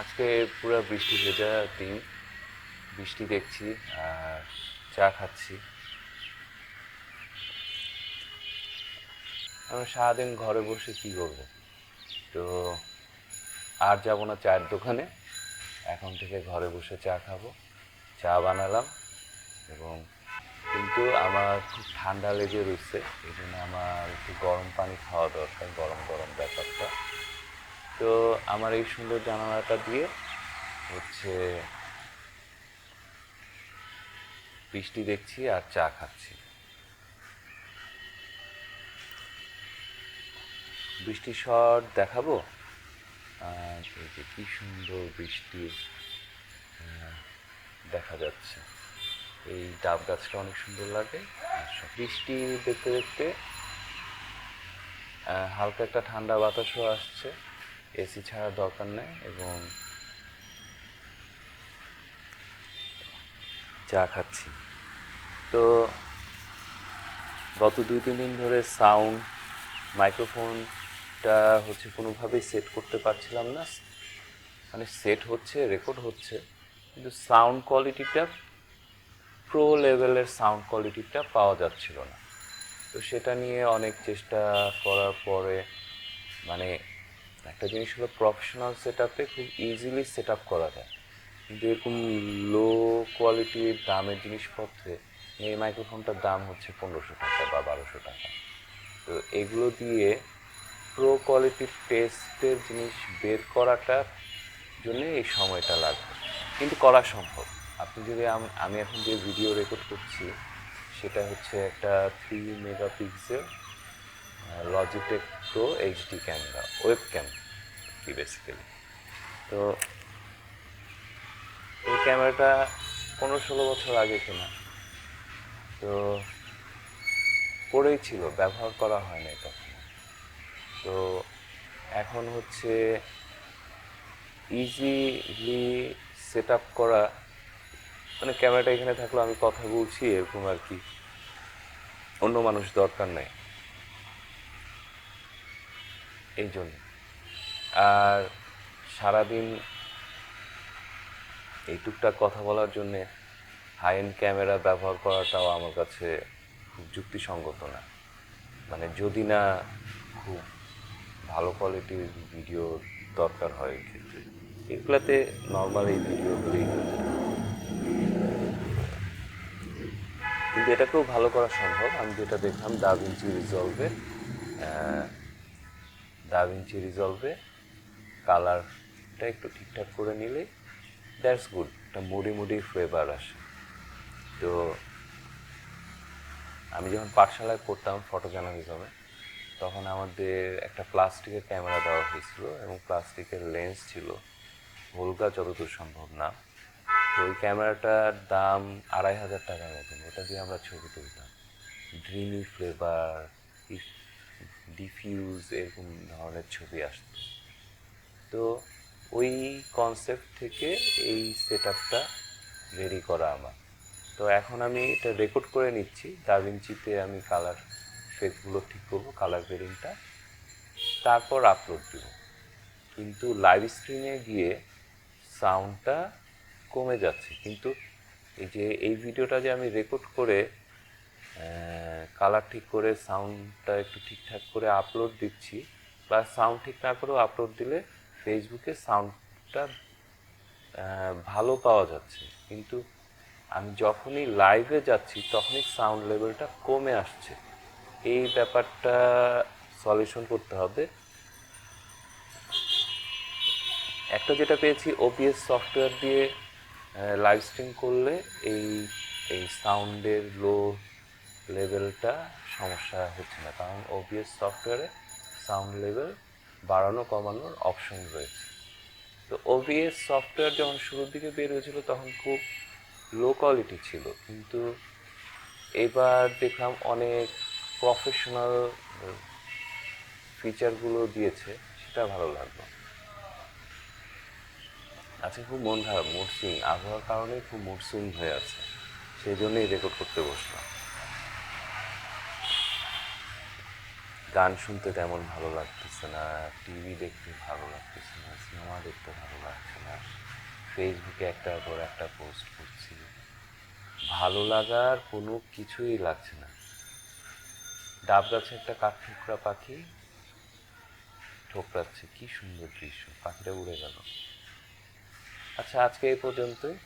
আজকে পুরো বৃষ্টি ভেজা দিন। বৃষ্টি দেখছি আর চা খাচ্ছি। আমি সারাদিন ঘরে বসে কি করব? তো আর যাব না চায়ের দোকানে। এখন থেকে ঘরে বসে চা খাব। চা বানালাম এবং কিন্তু আমার খুব ঠান্ডা লেগে রয়েছে এই জন্য আমার একটু গরম পানি খাওয়া দরকার, গরম গরম ব্যাপারটা। তো আমার এই সুন্দর জানালাটা দিয়ে হচ্ছে বৃষ্টি দেখছি আর চা খাচ্ছি। বৃষ্টির শট দেখাবো? আর যে কি সুন্দর বৃষ্টি দেখা যাচ্ছে। এই ডাব গাছটা অনেক সুন্দর লাগে। বৃষ্টি দেখতে দেখতে হালকা একটা ঠান্ডা বাতাসও আসছে। এসি ছাড়া দরকার নেই এবং চা খাচ্ছি। তো গত দুই, তিন দিন ধরে সাউন্ড, মাইক্রোফোনটা হচ্ছে কোনোভাবেই সেট করতে পারছিলাম না। মানে সেট হচ্ছে, রেকর্ড হচ্ছে, কিন্তু সাউন্ড কোয়ালিটিটা প্রো লেভেলের সাউন্ড কোয়ালিটিটা পাওয়া যাচ্ছিল না। তো সেটা নিয়ে অনেক চেষ্টা করার পরে মানে একটা জিনিস হলো প্রফেশনাল সেট আপে খুব ইজিলি সেট আপ করা যায়। কিন্তু এরকম লো কোয়ালিটির দামের জিনিসপত্রে এই মাইক্রোফোনটার দাম হচ্ছে পনেরোশো টাকা বা বারোশো টাকা। তো এগুলো দিয়ে প্রো কোয়ালিটির টেস্টের জিনিস বের করাটার জন্য এই সময়টা লাগবে। কিন্তু করা সম্ভব। আপনি যদি আম- এখন যে ভিডিও রেকর্ড করছি, সেটা হচ্ছে একটা three megapixel Logitech pro HD camera webcam কি বেসিক্যালি তো এই ক্যামেরাটা পনেরো ষোলো বছর আগে কেনা। তো পড়েই ছিল, ব্যবহার করা হয় না তখন। তো এখন হচ্ছে ইজিলি সেট আপ করা মানে ক্যামেরাটা এখানে থাকল আমি কথা বলছি, এরকম আর কি। অন্য মানুষ দরকার নেই। এই জন্য। আর সারাদিন এই টুকটাক কথা বলার জন্যে হাই এন্ড ক্যামেরা ব্যবহার করাটাও আমার কাছে যুক্তিসঙ্গত না। মানে যদি না খুব ভালো কোয়ালিটির ভিডিও দরকার হয় ক্ষেত্রে এগুলাতে নর্মাল এই ভিডিওগুলি কিন্তু এটাকেও ভালো করা সম্ভব। আমি যেটা দেখলাম দাভিঞ্চি রিজলভে দাভিঞ্চি রিজলভে কালারটা একটু ঠিকঠাক করে নিলে দ্যাটস গুড একটা মুডি মুডি ফ্লেভার আসে। তো আমি যখন পাঠশালায় পড়তাম ফটো জার্নালিজমে তখন আমাদের একটা প্লাস্টিকের ক্যামেরা দেওয়া হয়েছিল এবং প্লাস্টিকের লেন্স ছিল ভোলগা যতদূর সম্ভব না। তো ওই ক্যামেরাটার দাম আড়াই হাজার টাকার মতন, ওটা দিয়ে আমরা ছবি তুলতাম। ড্রিমি ফ্লেভার ডিফিউজ এরকম ধরনের ছবি আসতো তো ওই কনসেপ্ট থেকে এই সেট আপটা রেডি করা আমার। তো এখন আমি এটা রেকর্ড করে নিচ্ছি। দাভিঞ্চিতে আমি কালার ফেসগুলো ঠিক করব কালার বেরিংটা তারপর আপলোড দেব। কিন্তু লাইভ স্ট্রিমে গিয়ে সাউন্ডটা কমে যাচ্ছে। কিন্তু এই যে, এই ভিডিওটা যে আমি রেকর্ড করে কালার ঠিক করে সাউন্ডটা একটু ঠিকঠাক করে আপলোড দিচ্ছি। বা সাউন্ড ঠিক না করেও আপলোড দিলে ফেসবুকে সাউন্ডটা ভালো পাওয়া যাচ্ছে। কিন্তু আমি যখনই লাইভে যাচ্ছি, তখনই সাউন্ড লেভেলটা কমে আসছে। এই ব্যাপারটা সলিউশন করতে হবে। একটা যেটা পেয়েছি ওপিএস সফটওয়্যার দিয়ে লাইভ স্ট্রিম করলে এই এই সাউন্ডের লো লেভেলটা সমস্যা হচ্ছে না। কারণ ওপিএস সফটওয়্যারে সাউন্ড লেভেল বাড়ানো, কমানোর অপশন রয়েছে। তো ওভিএস সফটওয়্যার যখন শুরুর দিকে বের হয়েছিল, তখন খুব লো কোয়ালিটি ছিল। কিন্তু এবার দেখলাম অনেক প্রফেশনাল ফিচারগুলো দিয়েছে, সেটা ভালো লাগল। আজকে খুব মন খারাপ মুড সুইং আবহাওয়ার কারণে খুব মুড সুইং হয়ে আছে। সেই জন্যই রেকর্ড করতে বসলাম। গান শুনতে তেমন ভালো লাগতেছে না, টিভি দেখতে ভালো লাগতেছে না, সিনেমা দেখতে ভালো লাগছে না। ফেসবুকে একটার পর একটা পোস্ট করছি। ভালো লাগার কোনো কিছুই লাগছে না। ডাব গাছে একটা কাঠঠোকরা পাখি ঠোকরাচ্ছে, কি সুন্দর দৃশ্য, পাখিটা উড়ে গেল। আচ্ছা আজকে এই পর্যন্তই।